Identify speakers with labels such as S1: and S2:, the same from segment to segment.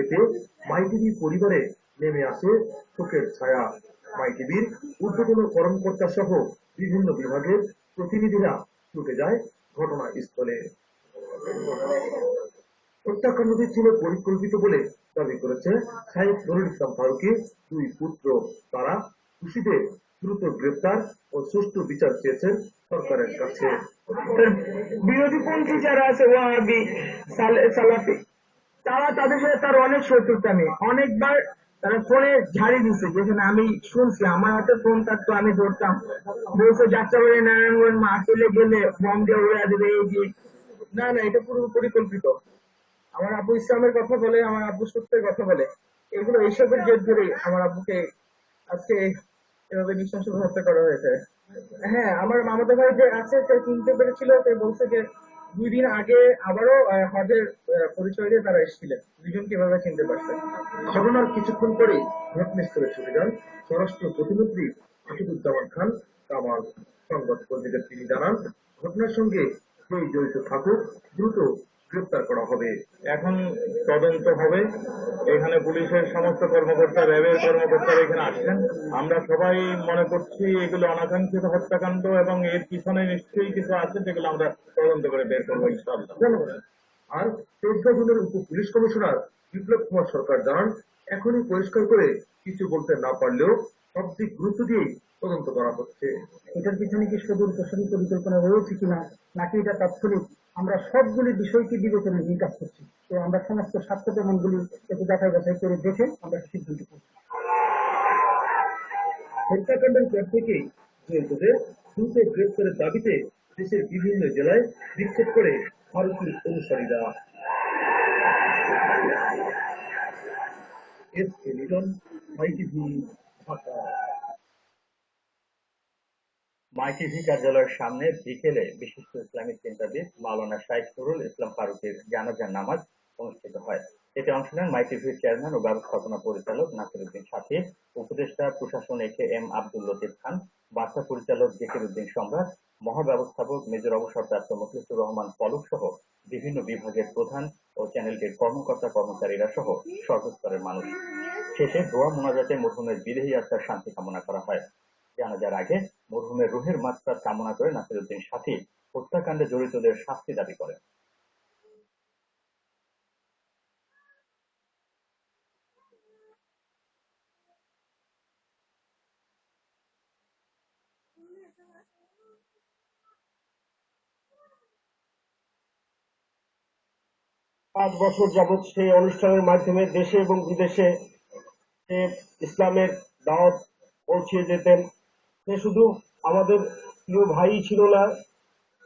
S1: এতে মাইটিভি পরিবারে নেমে আসে শোকের ছায়া। মাইটিভির ঊর্ধ্বতন কর্মকর্তা সহ বিভিন্ন বিভাগের প্রতিনিধিরা ছুটে যায় ঘটনাস্থলে। হত্যাকাণ্ডটি ছিল পরিকল্পিত বলে দাবি করেছে শাহেদ নুরুল ইসলাম ফারুকের দুই পুত্র। তারা খুশিদের দ্রুত গ্রেপ্তার ও সুষ্ঠু বিচার চেয়েছেন সরকারের কাছে।
S2: বিরোধী পন্থী যারা আছে, ওয়াহাবি সালাফি তারা তাদের সাথে তার অনেক শত্রুতা নেই। অনেকবার তারা ফোনে ঝাড়ি দিচ্ছে যেখানে আমি শুনছি, আমার হাতে ফোন থাকতো, আমি ধরতাম। বলছে, যাত্রাবাড়ি নারায়ণগঞ্জ মাহফিলে গেলে বম দিয়ে উড়ে দেবে, এই যে না না, এটা পুরো পরিকল্পিত। আমার আবু ইসলামের কথা বলে, আমার আব্বু সত্যের কথা বলে। এগুলো এইসবের জের ধরে আমার আব্বুকে আজকে এভাবে নিঃশ্বাস হত্যা করা হয়েছে। হ্যাঁ আমার মামাতো ভাই যে আছে, সে চিনতে পেরেছিল, সে বলছে যে দুই দিন আগে আবারও হজের পরিচয় দিয়ে তারা এসেছিলেন। দুজন কীভাবে চিনতে পারছেন।
S1: ঘটনার কিছুক্ষণ পরে ঘটনাস্থলে ছুটে যান স্বরাষ্ট্র প্রতিমন্ত্রী আসাদুজ্জামান খান। কামাল সংবাদ কর্মীদের তিনি জানান, ঘটনার সঙ্গে সেই জড়িত থাকুক, দ্রুত গ্রেপ্তার করা হবে।
S3: এখন তদন্ত হবে। এখানে পুলিশের সমস্ত কর্মকর্তা র্যাবের কর্মকর্তারা এখানে আসছেন। আমরা সবাই মনে করছি এগুলো অনাকাঙ্ক্ষিত হত্যাকাণ্ড এবং এর পিছনে নিশ্চয়ই কিছু আছে যেগুলো আমরা তদন্ত করে বের করব ইনশাআল্লাহ।
S1: আর তেজগাঁ জেলার উপ পুলিশ কমিশনার বিপ্লব কুমার সরকার জানান এখনই পরিষ্কার করে কিছু বলতে না পারলেও সব দিক গুরুত্ব দিয়েই তদন্ত করা হচ্ছে।
S2: এটার পিছনে কি সুদূর প্রসারী পরিকল্পনা রয়েছে কিনা নাকি এটা তাৎক্ষণিক আমরা সবগুলি বিষয়কে বিবেচনায় নিয়ে কাজ করছি। তো আমরা সমস্ত স্বাস্থ্য প্রমাণগুলি একটু যাচাই করে দেখে আমরা সিদ্ধান্ত করছি
S1: হত্যাকাণ্ডের পর থেকেই জড়িতদের দ্রুত গ্রেপ্তারের দাবিতে দেশের বিভিন্ন জেলায় বিক্ষোভ করে ভারতীয় অনুসারীরা। S K Liton my TV Dhaka.
S4: My TV কার্যালয়ের সামনে বিকেলে বিশিষ্ট ইসলামিক চিন্তাবিদ মাওলানা শাইখ নুরুল ইসলাম ফারুকের জানাজার নামাজ অনুষ্ঠিত হয়। এতে অংশ নেন মাইটিভির চেয়ারম্যান ও ব্যবস্থাপনা পরিচালক নাসিরুদ্দিন সাথী উপদেষ্টা প্রশাসন একে এম আব্দুল লতিফ খান, বার্তা পরিচালক জেকির উদ্দিন সম্রাট, মহাব্যবস্থাপক মেজর অবসরপ্রাপ্ত মখলিসুর রহমান পলক সহ বিভিন্ন বিভাগের প্রধান ও চ্যানেলটির কর্মকর্তা কর্মচারীরা সহ সর্বস্তরের মানুষ। শেষে দোয়া মোনাজাতে মরহুমের বিদেহী আত্মার শান্তি কামনা করা হয়। জানাজার আগে মরহুমের রুহের মাত্রা কামনা করে নাসিরুদ্দিন সাথী হত্যাকাণ্ডে জড়িতদের শাস্তি দাবি করেন।
S2: পাঁচ বছর যাবৎ সেই অনুষ্ঠানের মাধ্যমে দেশে এবং বিদেশে ইসলামের দাওয়াত পৌঁছে যেতেন সে শুধু আমাদের প্রিয় ভাই ছিল না,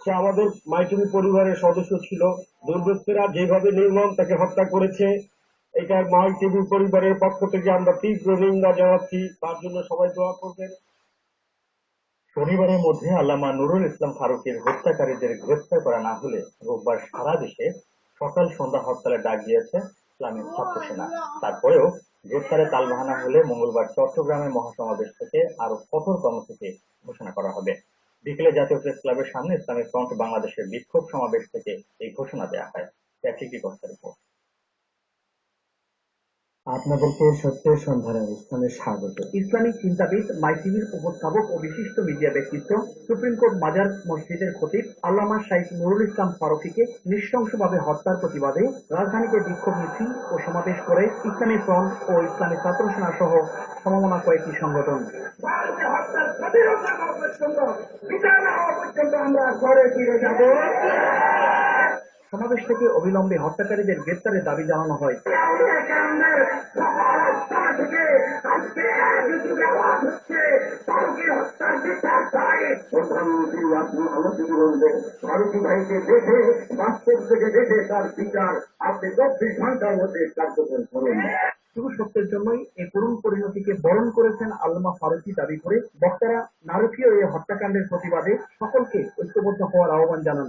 S2: সে আমাদের মাইটুমি পরিবারের সদস্য ছিল। দুর্বৃত্তরা যেভাবে নির্মম তাকে হত্যা করেছে, এটা মাই টিভি পরিবারের পক্ষ থেকে আমরা তীব্র নিন্দা জানাচ্ছি। তার জন্য সবাই দোয়া করবেন।
S4: শনিবারের মধ্যে আল্লামা নুরুল ইসলাম ফারুকের হত্যাকারীদের গ্রেফতার করা না হলে রোববার সারা দেশে সকাল সন্ধ্যা হরতালের ডাক দিয়েছে ইসলামিক ছাত্র সেনা তারপরেও গ্রেফতারে তালবাহানা হলে মঙ্গলবার চট্টগ্রামের মহাসমাবেশ থেকে আরও কঠোর কর্মসূচি ঘোষণা করা হবে। বিকেলে জাতীয় প্রেস ক্লাবের সামনে ইসলামিক ফ্রন্ট বাংলাদেশের বিক্ষোভ সমাবেশ থেকে এই ঘোষণা দেওয়া হয়। প্যাট্রিকি কস্তার রিপোর্ট।
S2: আপনাদেরকে সত্যের সন্ধানে অনুষ্ঠানে স্বাগত। ইসলামিক চিন্তাবিদ মাইটিভির উপস্থাপক ও বিশিষ্ট মিডিয়া ব্যক্তিত্ব সুপ্রিম কোর্ট মাজার মসজিদের খতিব আল্লামা শাইখ নুরুল ইসলাম ফারুকিকে নৃশংসভাবে হত্যার প্রতিবাদে রাজধানীতে বিক্ষোভ মিছিল ও সমাবেশ করে ইসলামী ফ্রন্ট ও ইসলামী ছাত্র সেনা সহ সমমনা কয়েকটি সংগঠন। আমরা ঘরে ফিরে যাব। সমাবেশ থেকে অবিলম্বে হত্যাকারীদের গ্রেপ্তারের দাবি জানানো হয়। শুধু সত্যের জন্যই, এই করুণ পরিণতিকে বরণ করেছেন আল্লামা ফারুকি দাবি করে বক্তারা নারকীয় এই হত্যাকাণ্ডের প্রতিবাদে সকলকে ঐক্যবদ্ধ হওয়ার আহ্বান জানান।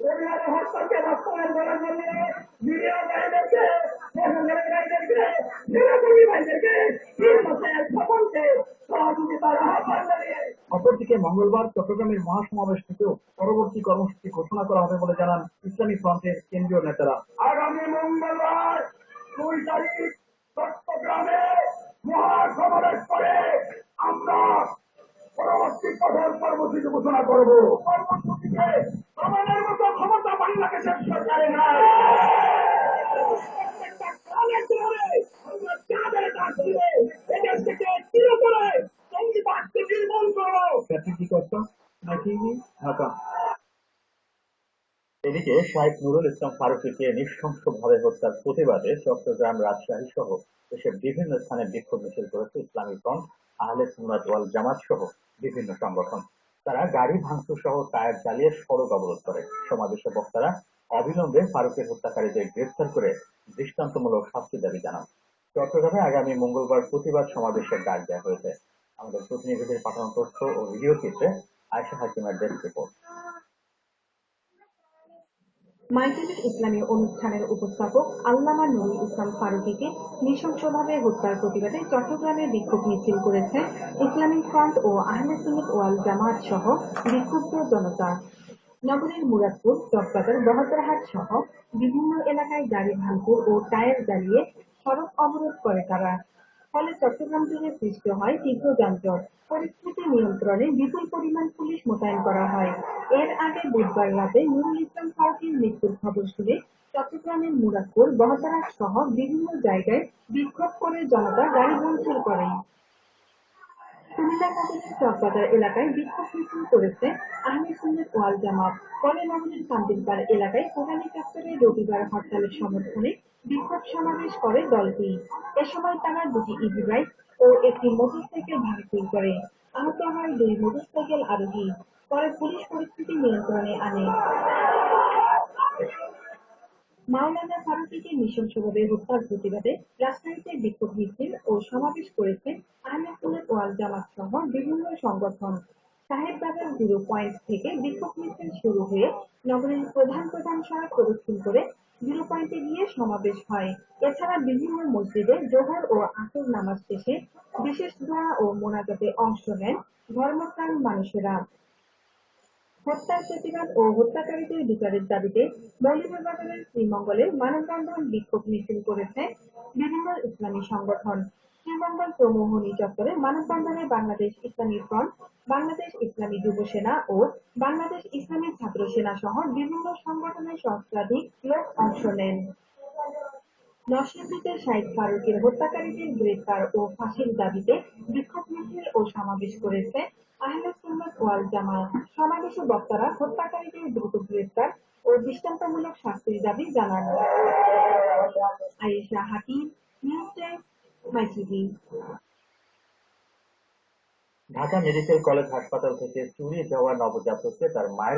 S5: পরিবারের হস্তাকে বাস্তবায়ন করার জন্য মিডিয়া ভাইদেরকে প্রশাসনিক ভাইদেরকে নিরাপত্তা ভাইদেরকে তিন মাসের সকলকে সহযোগিতার আহ্বান জানিয়ে
S2: অপরদিকে মঙ্গলবার চট্টগ্রামের মহাসমাবেশ থেকেও পরবর্তী কর্মসূচি ঘোষণা করা হবে বলে জানান ইসলামী ফ্রন্টের কেন্দ্রীয় নেতারা।
S5: আগামী মঙ্গলবার দুই তারিখ চট্টগ্রামে মহাসমাবেশ করে আমরা পরবর্তী কঠোর কর্মসূচি ঘোষণা করব। মতো
S2: ঢাকা
S4: এদিকে শাহেদ নুরুল ইসলাম ফারুকিকে নৃশংসভাবে হত্যার প্রতিবাদে চট্টগ্রাম রাজশাহী সহ দেশের বিভিন্ন স্থানে বিক্ষোভ মিছিল করেছে ইসলামী ফ্রন্ট, আহলে সুন্নাত ওয়াল জামাত সহ বিভিন্ন সংগঠন। তারা গাড়ি ভাঙচুর সহ টায়ার জ্বালিয়ে সড়ক অবরোধ করে। সমাবেশে বক্তারা অবিলম্বে ফারুকের হত্যাকারীদের গ্রেফতার করে দৃষ্টান্তমূলক শাস্তি দাবি জানান। চট্টগ্রামে আগামী মঙ্গলবার প্রতিবাদ সমাবেশের ডাক দেওয়া হয়েছে। আমাদের প্রতিনিধিদের পাঠানো তথ্য ও ভিডিও চিত্রে আয়সা হাকিমের ডেস্ক রিপোর্ট।
S6: মাইকেলের ইসলামী অনুষ্ঠানের উপস্থাপক আল্লামা নুরুল ইসলাম ফারুকীকে নৃশংসভাবে হত্যার প্রতিবাদে চট্টগ্রামে বিক্ষোভ মিছিল করেছে ইসলামিক ফ্রন্ট ও আহলে সুন্নাত ওয়াল জামাত সহ বিক্ষুব্ধ জনতা। নগরীর মুরাদপুর, চকবাজার বহদ্দারহাট সহ বিভিন্ন এলাকায় গাড়ি ভাঙচুর ও টায়ার জ্বালিয়ে সড়ক অবরোধ করে তারা। ফলে চট্টগ্রাম জুড়ে সৃষ্টি হয় তীব্র যানজট। পরিস্থিতি নিয়ন্ত্রণে বিপুল পরিমাণ পুলিশ মোতায়েন করা হয়। এর আগে বুধবার রাতে নুরুল ইসলাম ফারুকের মৃত্যুর খবর শুনে চট্টগ্রামের মুরাদপুর বহদ্দারহাট সহ বিভিন্ন জায়গায় বিক্ষোভ করে জনতা গাড়ি ভাঙচুর করে কুমিল্লা চকবাজার এলাকায় বিক্ষোভ মিছিল করেছে আহমেদ সুন্নত ওয়াল জামাত। পরে নগরীর কান্দিরপাড় এলাকায় কোরআনী চত্বরে রবিবার হরতালের সমর্থনে বিক্ষোভ সমাবেশ করে দলটি। এ সময় তারা দুটি ইজি বাইক ও একটি মোটরসাইকেল ভাঙচুর করে। আহত হয় দুই মোটরসাইকেল আরোহী। পরে পুলিশ পরিস্থিতি নিয়ন্ত্রণে আনে। মাওলানা ফারুকীকে নৃশংসভাবে হত্যার প্রতিবাদে রাজশাহীতে বিক্ষোভ মিছিল ও সমাবেশ করেছে আহমেদ সুন্নত ওয়াল জামাত সহ বিভিন্ন সংগঠন। সাহেববাজার জিরো পয়েন্ট থেকে বিক্ষোভ মিছিল শুরু হয়ে নগরীর প্রধান প্রধান সড়ক প্রদক্ষিণ করে জিরো পয়েন্টে গিয়ে সমাবেশ হয়। এছাড়া বিভিন্ন মসজিদে জোহর ও আসর নামাজ শেষে বিশেষ দোয়া ও মোনাজাতে অংশ নেন ধর্মপ্রাণ মানুষেরা। হত্যার প্রতিবাদ ও হত্যাকারীদের বিচারের দাবিতে মৌলভীবাজারের শ্রীমঙ্গলে মানববন্ধন বিক্ষোভ মিছিল করেছে বিভিন্ন ইসলামী সংগঠন। শ্রীমঙ্গল প্রমোহনী চত্বরে মানববন্ধনে বাংলাদেশ ইসলামী ফ্রন্ট, বাংলাদেশ ইসলামী যুব সেনা ও বাংলাদেশ ইসলামী ছাত্র সেনা সহ বিভিন্ন সংগঠনের সহস্রাধিক লোক অংশ নেন। নরসিংদীতে শাহিদ ফারুকের হত্যাকারীদের গ্রেফতার ও ফাঁসির দাবিতে বিক্ষোভ মিছিল ও সমাবেশ করেছে ওয়াল জামাত। সমাবেশে বক্তারা হত্যাকারীদের দ্রুত গ্রেফতার ও দৃষ্টান্তমূলক শাস্তির দাবি জানান। Ayesha Hakim, news desk
S4: Dhaka medical college হাসপাতাল থেকে চুরি যাওয়া নবজাতককে তার মায়ের